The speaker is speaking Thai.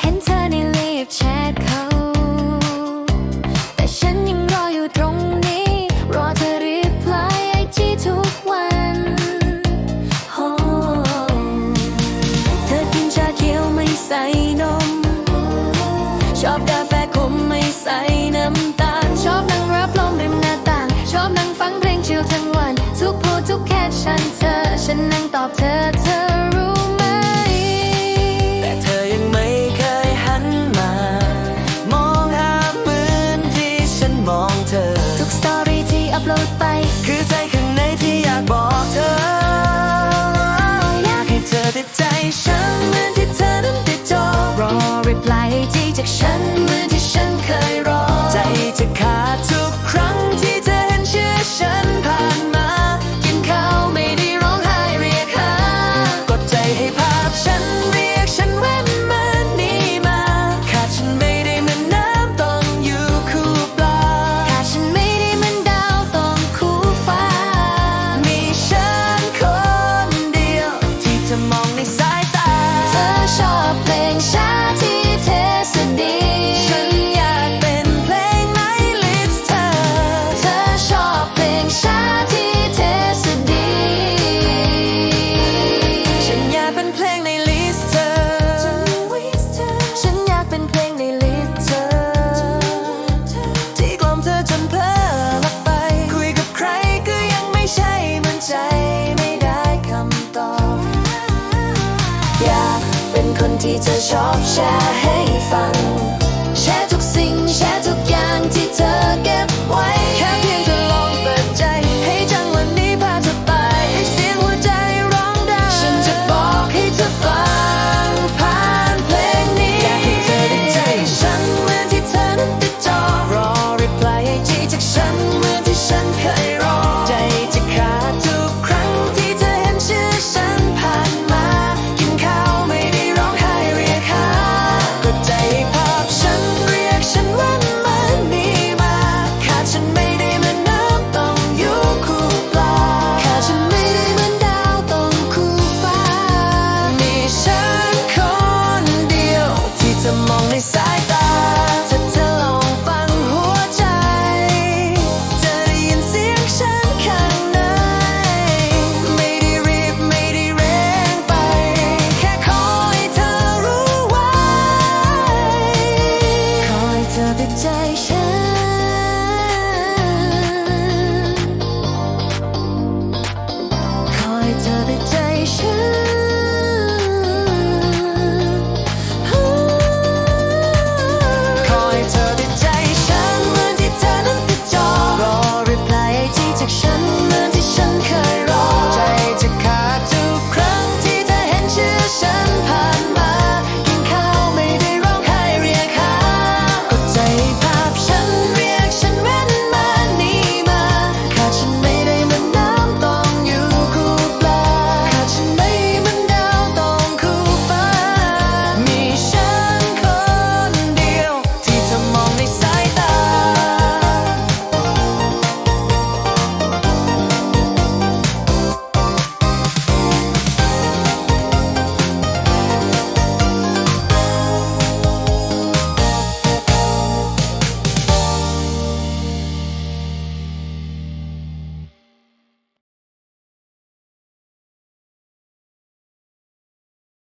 เห็นเธอในรีบแชทเขา แต่ฉันยังรออยู่ตรงนี้ รอเธอรีพลาไอจีทุกวันโอ้เธอกินชาเขียวไม่ใส่นม ชอบกาแฟขมไม่ใส่น้ำตาล ชอบนั่งรับลมริมหน้าต่าง ชอบนั่งฟังเพลงชิลทั้ง reflection อยากเป็นคนที่เธอชอบแชร์ให้ฟัง แชร์ทุกสิ่งแชร์ทุกอย่างที่เธอเก็บไว้ แค่เพียงเธอลองเปิดใจ ให้จังวันนี้พาเธอไป ให้เสียงหัวใจร้องดัง ฉันจะบอกให้เธอฟังผ่านเพลงนี้ อยากให้เธอได้ใจฉันเหมือนที่เธอนั้นติดจอรอรีプライให้ทีจากฉันเหมือนที่ฉันเคย 在谁？